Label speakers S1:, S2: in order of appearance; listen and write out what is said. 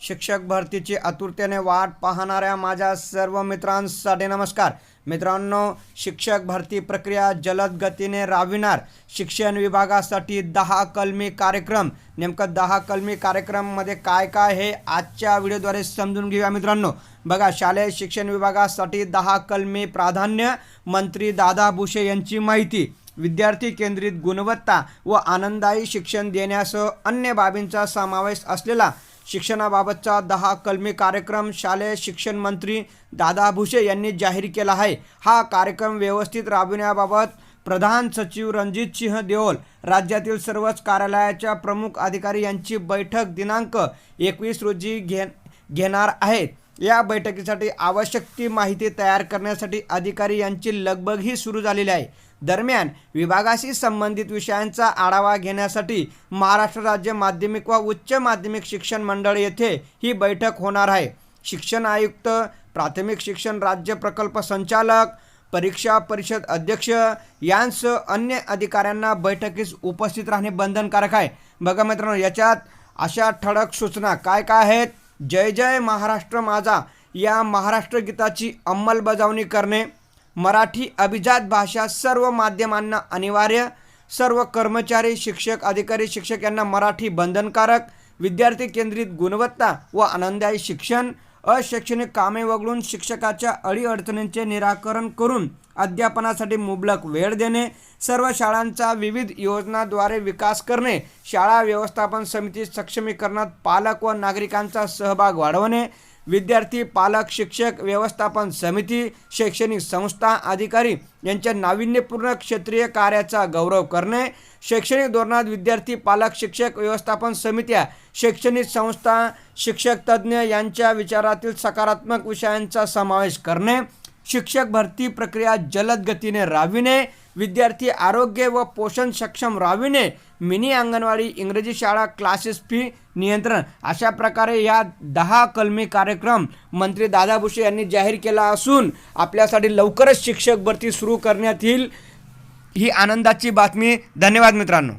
S1: शिक्षक भरतीची आतुरतेने वाट पाहणाऱ्या माझ्या सर्व मित्रांसाठी नमस्कार. मित्रांनो शिक्षक भरती प्रक्रिया जलद गतीने राबविणार शिक्षण विभागासाठी दहा कलमी कार्यक्रम. नेमकं दहा कलमी कार्यक्रममध्ये काय काय हे आजच्या व्हिडिओद्वारे समजून घेऊया मित्रांनो. बघा शालेय शिक्षण विभागासाठी दहा कलमी प्राधान्य मंत्री दादा भुसे यांची माहिती. विद्यार्थी केंद्रित गुणवत्ता व आनंददायी शिक्षण देण्यासह अन्य बाबींचा समावेश असलेला शिक्षणाबाबतचा दहा कलमी कार्यक्रम शालेय शिक्षण मंत्री दादा भुसे यांनी जाहीर केला आहे. हा कार्यक्रम व्यवस्थित राबविण्याबाबत प्रधान सचिव रणजित सिंह देओल राज्यातील सर्वच कार्यालयाच्या प्रमुख अधिकारी यांची बैठक दिनांक एकवीस रोजी घे घेणार आहेत. या बैठकीसाठी आवश्यक ती माहिती तयार करण्यासाठी अधिकारी यांची लगबगही सुरू झालेली आहे. दरम्यान विभागाशी संबंधित विषयांचा आढावा घेण्यासाठी महाराष्ट्र राज्य माध्यमिक व उच्च माध्यमिक शिक्षण मंडळ येथे ही बैठक होणार आहे. शिक्षण आयुक्त प्राथमिक शिक्षण राज्य प्रकल्प संचालक परीक्षा परिषद अध्यक्ष यांसह अन्य अधिकाऱ्यांना बैठकीस उपस्थित राहणे बंधनकारक आहे. बघा मित्रांनो याच्यात अशा ठळक सूचना काय काय आहेत? जय जय महाराष्ट्र माझा या महाराष्ट्र गीताची अंमलबजावणी करणे मराठी अभिजात भाषा सर्व माध्यमांना अनिवार्य सर्व कर्मचारी शिक्षक अधिकारी शिक्षक यांना मराठी बंधनकारक विद्यार्थी केंद्रित गुणवत्ता व आनंददायी शिक्षण अशैक्षणिक कामे वगळून शिक्षकाच्या अडीअडचणींचे निराकरण करून अध्यापनासाठी मुबलक वेळ देणे सर्व शाळांचा विविध योजनाद्वारे विकास करणे शाळा व्यवस्थापन समिती सक्षमीकरणात पालक व नागरिकांचा सहभाग वाढवणे विद्यार्थी पालक शिक्षक व्यवस्थापन समिती शैक्षणिक संस्था अधिकारी यांच्या नाविन्यपूर्ण क्षेत्रीय कार्याचा गौरव करणे शैक्षणिक धोरणात विद्यार्थी पालक शिक्षक व्यवस्थापन समित्या शैक्षणिक संस्था शिक्षक तज्ज्ञ यांच्या विचारातील सकारात्मक विषयांचा समावेश करणे शिक्षक भरती प्रक्रिया जलद गतीने राबविणे विद्यार्थी आरोग्य व पोषण सक्षम राबविणे मिनी अंगणवाडी इंग्रजी शाळा क्लासेस फी नियंत्रण. अशा प्रकारे या दहा कलमी कार्यक्रम मंत्री दादा भुसे यांनी जाहीर केला असून आपल्यासाठी लवकरच शिक्षक भरती सुरू करण्यात येईल. ही आनंदाची बातमी. धन्यवाद मित्रांनो.